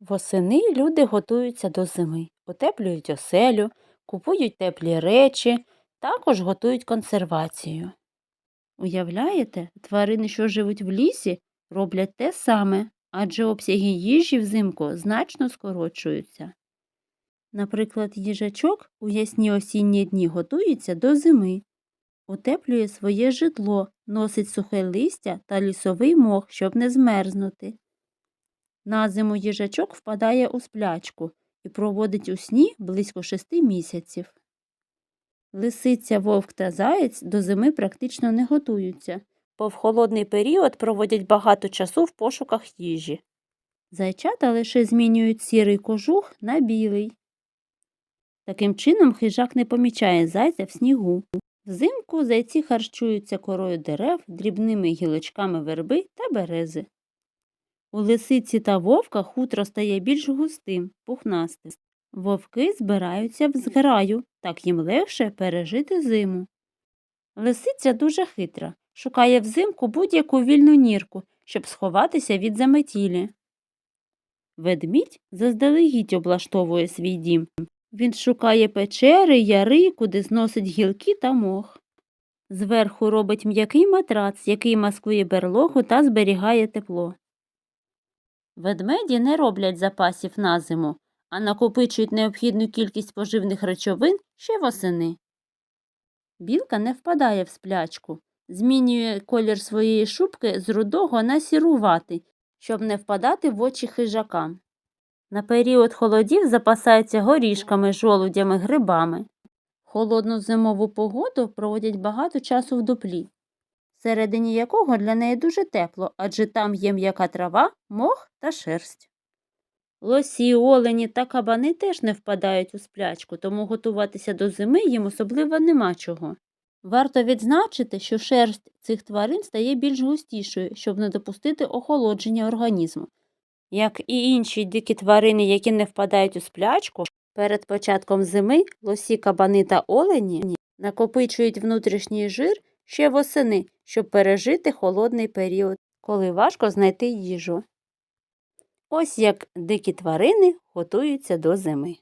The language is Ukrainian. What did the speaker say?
Восени люди готуються до зими, утеплюють оселю, купують теплі речі, також готують консервацію. Уявляєте, тварини, що живуть в лісі, роблять те саме, адже обсяги їжі взимку значно скорочуються. Наприклад, їжачок у ясні осінні дні готується до зими, утеплює своє житло, носить сухе листя та лісовий мох, щоб не змерзнути. На зиму їжачок впадає у сплячку і проводить у сні близько шести місяців. Лисиця, вовк та заєць до зими практично не готуються, бо в холодний період проводять багато часу в пошуках їжі. Зайчата лише змінюють сірий кожух на білий. Таким чином хижак не помічає зайця в снігу. Взимку зайці харчуються корою дерев, дрібними гілочками верби та берези. У лисиці та вовка хутро стає більш густим, пухнастим. Вовки збираються в зграю, так їм легше пережити зиму. Лисиця дуже хитра, шукає взимку будь-яку вільну нірку, щоб сховатися від заметілі. Ведмідь заздалегідь облаштовує свій дім. Він шукає печери, яри, куди зносить гілки та мох. Зверху робить м'який матрац, який маскує берлогу та зберігає тепло. Ведмеді не роблять запасів на зиму, а накопичують необхідну кількість поживних речовин ще восени. Білка не впадає в сплячку, змінює колір своєї шубки з рудого на сіруватий, щоб не впадати в очі хижакам. На період холодів запасаються горішками, жолудями, грибами. Холодну зимову погоду проводять багато часу в дуплі, всередині якого для неї дуже тепло, адже там є м'яка трава, мох та шерсть. Лосі, олені та кабани теж не впадають у сплячку, тому готуватися до зими їм особливо нема чого. Варто відзначити, що шерсть цих тварин стає більш густішою, щоб не допустити охолодження організму. Як і інші дикі тварини, які не впадають у сплячку, перед початком зими лосі, кабани та олені накопичують внутрішній жир ще восени, щоб пережити холодний період, коли важко знайти їжу. Ось як дикі тварини готуються до зими.